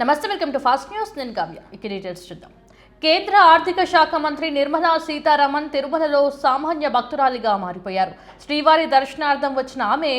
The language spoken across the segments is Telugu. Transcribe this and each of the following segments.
నమస్తే వెల్కమ్ టు ఫాస్ట్ న్యూస్. నేను కావ్య. ఇక డీటెయిల్స్ చూద్దాం. కేంద్ర ఆర్థిక శాఖ మంత్రి నిర్మలా సీతారామన్ తిరుమలలో సామాన్య భక్తురాలిగా మారిపోయారు. శ్రీవారి దర్శనార్థం వచ్చిన ఆమె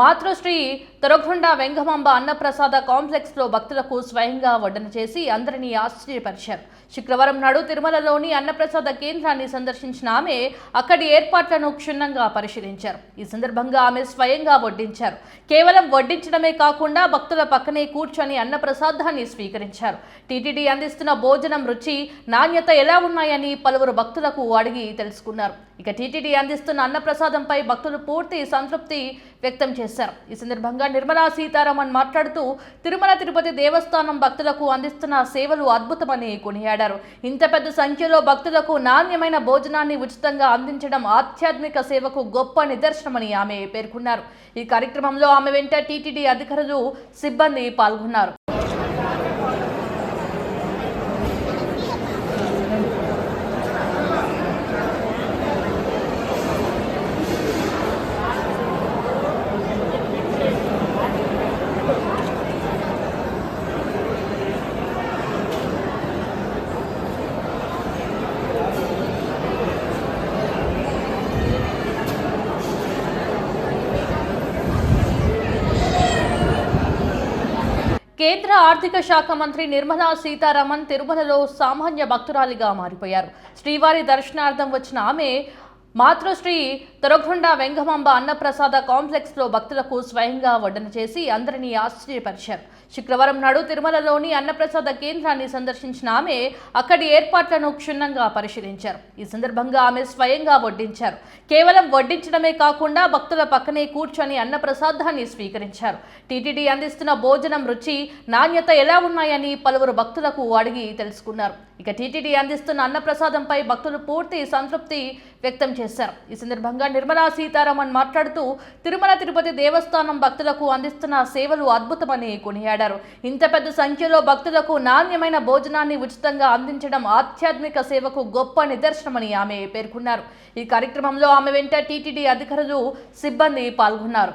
మాతృశ్రీ తొరగొండ వెంగమాంబ అన్నప్రసాద కాంప్లెక్స్లో భక్తులకు స్వయంగా వడ్డన చేసి అందరినీ ఆశ్చర్యపరిచారు. శుక్రవారం నాడు తిరుమలలోని అన్నప్రసాద కేంద్రాన్ని సందర్శించిన ఆమె అక్కడి ఏర్పాట్లను క్షుణ్ణంగా పరిశీలించారు. ఈ సందర్భంగా ఆమె స్వయంగా వడ్డించారు. కేవలం వడ్డించడమే కాకుండా భక్తుల పక్కనే కూర్చొని అన్నప్రసాదాన్ని స్వీకరించారు. టీటీడీ అందిస్తున్న భోజనం రుచి నాణ్యత ఎలా ఉన్నాయని పలువురు భక్తులకు అడిగి తెలుసుకున్నారు. ఇక టీటీడీ అందిస్తున్న అన్నప్రసాదంపై భక్తులు పూర్తి సంతృప్తి వ్యక్తం చేశారు. ఈ సందర్భంగా నిర్మలా సీతారామన్ మాట్లాడుతూ తిరుమల తిరుపతి దేవస్థానం భక్తులకు అందిస్తున్న సేవలు అద్భుతమని కొనియాడారు. ఇంత పెద్ద సంఖ్యలో భక్తులకు నాణ్యమైన భోజనాన్ని ఉచితంగా అందించడం ఆధ్యాత్మిక సేవకు గొప్ప నిదర్శనమని ఆమె పేర్కొన్నారు. ఈ కార్యక్రమంలో ఆమె వెంట టీటీడీ అధికారులు సిబ్బంది పాల్గొన్నారు. కేంద్ర ఆర్థిక శాఖ మంత్రి నిర్మలా సీతారామన్ తిరుమలలో సామాన్య భక్తురాలిగా మారిపోయారు. శ్రీవారి దర్శనార్థం వచ్చిన ఆమె మాతృశ్రీ తొరగొండ వెంగమాంబ అన్నప్రసాద కాంప్లెక్స్లో భక్తులకు స్వయంగా వడ్డన చేసి అందరినీ ఆశ్చర్యపరిచారు. శుక్రవారం నాడు తిరుమలలోని అన్నప్రసాద కేంద్రాన్ని సందర్శించిన ఆమె అక్కడి ఏర్పాట్లను క్షుణ్ణంగా పరిశీలించారు. ఈ సందర్భంగా ఆమె స్వయంగా వడ్డించారు. కేవలం వడ్డించడమే కాకుండా భక్తుల పక్కనే కూర్చొని అన్నప్రసాదాన్ని స్వీకరించారు. టీటీడీ అందిస్తున్న భోజనం రుచి నాణ్యత ఎలా ఉన్నాయని పలువురు భక్తులకు అడిగి తెలుసుకున్నారు. ఇక టీటీడీ అందిస్తున్న అన్నప్రసాదంపై భక్తులు పూర్తి సంతృప్తి వ్యక్తం చేశారు. ఈ సందర్భంగా నిర్మలా సీతారామన్ మాట్లాడుతూ తిరుమల తిరుపతి దేవస్థానం భక్తులకు అందిస్తున్న సేవలు అద్భుతమని కొనియాడారు. ఇంత పెద్ద సంఖ్యలో భక్తులకు నాణ్యమైన భోజనాన్ని ఉచితంగా అందించడం ఆధ్యాత్మిక సేవకు గొప్ప నిదర్శనమని ఆమె పేర్కొన్నారు. ఈ కార్యక్రమంలో ఆమె వెంట టీటీడీ అధికారులు సిబ్బంది పాల్గొన్నారు.